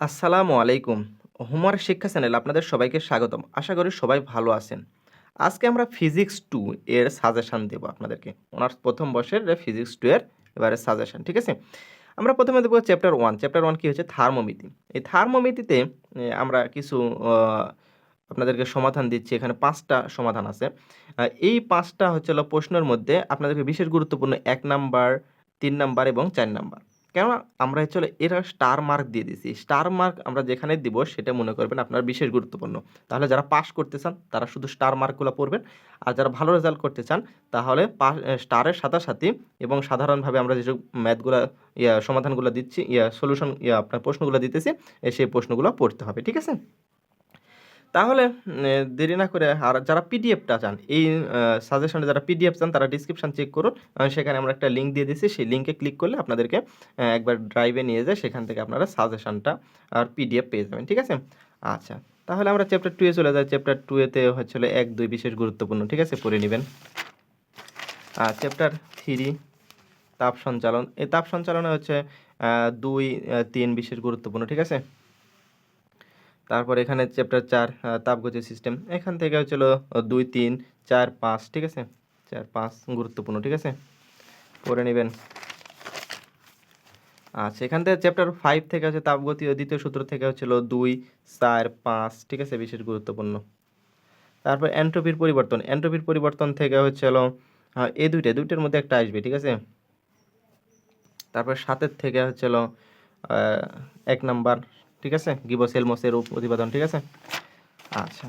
আসসালামু আলাইকুম। হোমওয়ার্ক শিক্ষা চ্যানেলে আপনাদের সবাইকে স্বাগতম। আশা করি সবাই ভালো আছেন। আজকে আমরা ফিজিক্স টু এর সাজেশান দেব আপনাদেরকে। অনার্স প্রথম বর্ষের ফিজিক্স 2 এর এবারে সাজেশান ঠিক আছে? আমরা প্রথমে দেব চ্যাপ্টার ওয়ান চ্যাপ্টার ওয়ান কি হচ্ছে? থার্মোমিতি। এই থার্মোমিতিতে আমরা কিছু আপনাদেরকে সমাধান দিচ্ছি। এখানে পাঁচটা সমাধান আছে। এই পাঁচটা হচ্ছে প্রশ্নের মধ্যে আপনাদেরকে বিশেষ গুরুত্বপূর্ণ এক নাম্বার, তিন নাম্বার এবং চার নাম্বার। কেননা আমরা চলে এরা স্টার মার্ক দিয়ে দিছি। স্টার মার্ক আমরা যেখানে দিব সেটা মনে করবেন আপনার বিশেষ গুরুত্বপূর্ণ। তাহলে যারা পাস করতে চান, তারা শুধু স্টার মার্কগুলো পড়বেন। আর যারা ভালো রেজাল্ট করতে চান, তাহলে স্টারের সাথে এবং সাধারণভাবে আমরা যেসব ম্যাথগুলো ইয়া, সমাধানগুলো দিচ্ছি, ইয়া সলিউশন ইয়া, আপনার প্রশ্নগুলো দিতেছি সেই প্রশ্নগুলো পড়তে হবে। ঠিক আছে? তাহলে দেরি না করে আর যারা পিডিএফটা চান এই সাজেশনে যারা পিডিএফ চান তারা ডেসক্রিপশন চেক করুন। সেখানে আমরা একটা লিঙ্ক দিয়ে দিছি। সেই লিঙ্কে ক্লিক করলে আপনাদেরকে একবার ড্রাইভে নিয়ে যায় সেখান থেকে আপনারা সাজেশনটা আর পিডিএফ পেয়ে যাবেন। ঠিক আছে? আচ্ছা। তাহলে আমরা চ্যাপ্টার টুয়ে চলে যাই। চ্যাপ্টার 2 এতে হচ্ছে ১, ২ বিশেষ গুরুত্বপূর্ণ। ঠিক আছে? পড়ে নিবেন। আর চ্যাপ্টার থ্রি তাপ সঞ্চালন। এই তাপ সঞ্চালনে হচ্ছে দুই তিন বিশেষ গুরুত্বপূর্ণ। ঠিক আছে? তারপর এখানে চ্যাপ্টার চার তাপগতি সিস্টেম। এখান থেকে হচ্ছে হলো ২, ৩, ৪, ৫ ঠিক আছে? ৪, ৫ গুরুত্বপূর্ণ। ঠিক আছে? পড়ে নেবেন আচ্ছা এখান থেকে চ্যাপ্টার ফাইভ থেকে হচ্ছে তাপগতীয় দ্বিতীয় সূত্র থেকে হচ্ছে হলো ২, ৪, ৫ ঠিক আছে? বিশেষ গুরুত্বপূর্ণ। তারপর এন্ট্রপির পরিবর্তন। এন্ট্রপির পরিবর্তন থেকে হচ্ছে হলো আ এই ২ টা, ২ টার মধ্যে একটা আসবে। ঠিক আছে? তারপর সাতের থেকে হচ্ছে এক আ ১ নাম্বার। ঠিক আছে? গিবস-হেলমসের প্রতিপাদন। ঠিক আছে? আচ্ছা।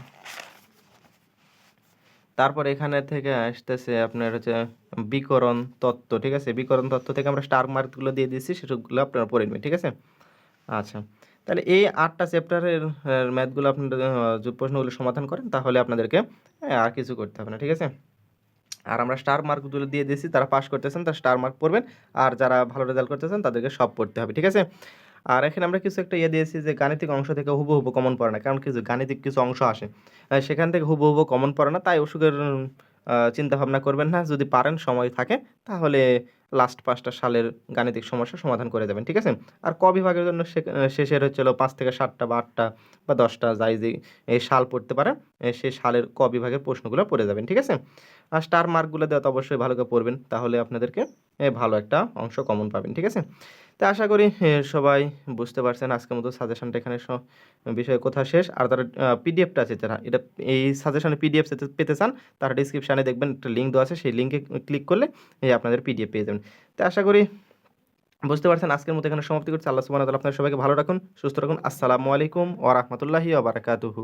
তারপর এখানে থেকে আসতেছে আপনার হচ্ছে বিকরণ তত্ত্ব। ঠিক আছে? বিকরণ তত্ত্ব থেকে আমরা স্টার মার্কগুলো দিয়ে দিয়েছি, সেগুলো আপনারা পড়ে নিবেন। ঠিক আছে? আচ্ছা। তাহলে এই ৮ টা চ্যাপ্টারের ম্যাথগুলো আপনারা প্রশ্নগুলো সমাধান করেন, তাহলে আপনাদেরকে আর কিছু করতে হবে না। ঠিক আছে? আর আমরা স্টার মার্কগুলো দিয়ে দিয়েছি। তারা পাস করতেছেন, তারা স্টার মার্ক পড়বেন। আর যারা ভালো রেজাল্ট করতেছেন, তাদেরকে সব পড়তে হবে। ঠিক আছে? আর এখানে আমরা কিছু একটা ইয়ে দিয়েছি যে গাণিতিক অংশ থেকে হুবহু কমন পড়ে না। কারণ কিছু গাণিতিক কিছু অংশ আসে। সেখান থেকে হুবহুবু কমন পড়ে না। তাই অসুখের চিন্তা ভাবনা করবেন না। যদি পারেন, সময় থাকে, তাহলে লাস্ট পাঁচটা সালের গাণিতিক সমস্যা সমাধান করে যাবেন। ঠিক আছে? আর ক বিভাগের জন্য শেষের হচ্ছে হলো ৫ থেকে ৭ টা বা ৮ টা বা ১০ টা যাই যে, এই সাল পড়তে পারে সেই সালের ক বিভাগের প্রশ্নগুলো পড়ে যাবেন। ঠিক আছে? আর স্টার মার্কগুলো দেওয়া তো অবশ্যই ভালো করে পড়বেন। তাহলে আপনাদেরকে ভালো একটা অংশ কমন পাবেন। ঠিক আছে? তো আশা করি সবাই বুঝতে পারছেন, আজকের মতো সাজেশনটা এখানে বিষয় কথা শেষ। আর আ পিডিএফটা আছে, যারা এটা, এই সাজেশনে পিডিএফ পেতে চান, তারা ডেসক্রিপশনে দেখবেন একটা লিঙ্ক দেওয়া আছে। সেই লিঙ্কে ক্লিক করলে আপনাদের পিডিএফ পেয়ে যাবেন। তো আশা করি বুঝতে পারছেন আজকের মতো এখানে সমাপ্তি করছি। আল্লাহ সুবহানাহু আপনার সবাইকে ভালো রাখুন, সুস্থ রাখুন। আসসালামু আলাইকুম ওয়া রাহমাতুল্লাহি ওয়া বারাকাতুহু।